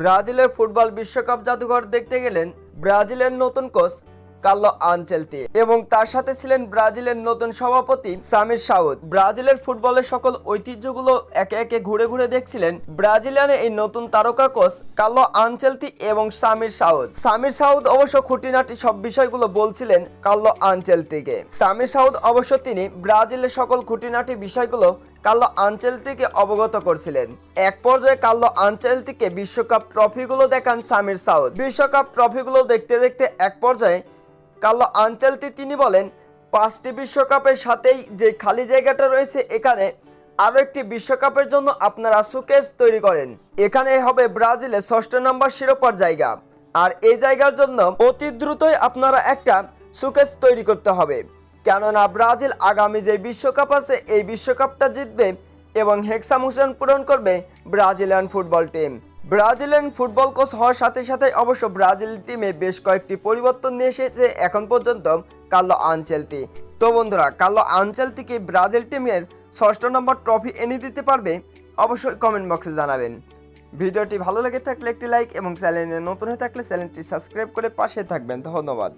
ব্রাজিলের ফুটবল বিশ্বকাপ জাদুঘর দেখতে গেলেন ব্রাজিলের নতুন কোচ কার্লো আনচেলতি এবং তার সাথে ছিলেন ব্রাজিলের নতুন সভাপতি সামির সাউদ। ব্রাজিলের ফুটবলের সকল ঐতিহ্যগুলো একে একে ঘুরে ঘুরে দেখছিলেন ব্রাজিলিয়ান এই নতুন তারকা কোচ কার্লো আনচেলতি এবং সামির সাউদ। সামির সাউদ অবশ্য খুঁটিনাটি সব বিষয়গুলো বলছিলেন কার্লো আনচেলতিকে সামির সাউদ অবশ্য তিনি ব্রাজিলের সকল খুঁটিনাটি বিষয়গুলো কার্লো আনচেলতিকে অবগত করছিলেন। এক পর্যায়ে কার্লো আনচেলতিকে বিশ্বকাপ ট্রফিগুলো দেখান সামির সাউদ। বিশ্বকাপ ট্রফিগুলো দেখতে দেখতে এক পর্যায়ে কার্লো আনচেলতি তিনি বলেন, পাঁচটি বিশ্বকাপের সাথেই যে খালি জায়গাটা রয়েছে এখানে, আরও একটি বিশ্বকাপের জন্য আপনারা সুকেস তৈরি করেন। এখানে হবে ব্রাজিলে ষষ্ঠ নম্বর শিরোপার জায়গা। আর এই জায়গার জন্য অতি দ্রুতই আপনারা একটা সুকেস তৈরি করতে হবে। কেননা ব্রাজিল আগামী যে বিশ্বকাপ আছে, এই বিশ্বকাপটা জিতবে এবং হেক্সামোশন পূরণ করবে Brazilian football team. Brazilian football coach হওয়ার সাথে সাথে অবশ্য ব্রাজিল টিমে বেশ কয়েকটি পরিবর্তন নিয়ে এসেছে এখন পর্যন্ত কার্লো আনচেলতি। তো বন্ধুরা, কার্লো আনচেলতিকে ব্রাজিল টিমের ষষ্ঠ নম্বর ট্রফি এনে দিতে পারবে? অবশ্যই কমেন্ট বক্সে জানাবেন। ভিডিওটি ভালো লেগে থাকলে একটি লাইক এবং চ্যানেলে নতুন হয়ে থাকলে চ্যানেলটি সাবস্ক্রাইব করে পাশে থাকবেন। ধন্যবাদ।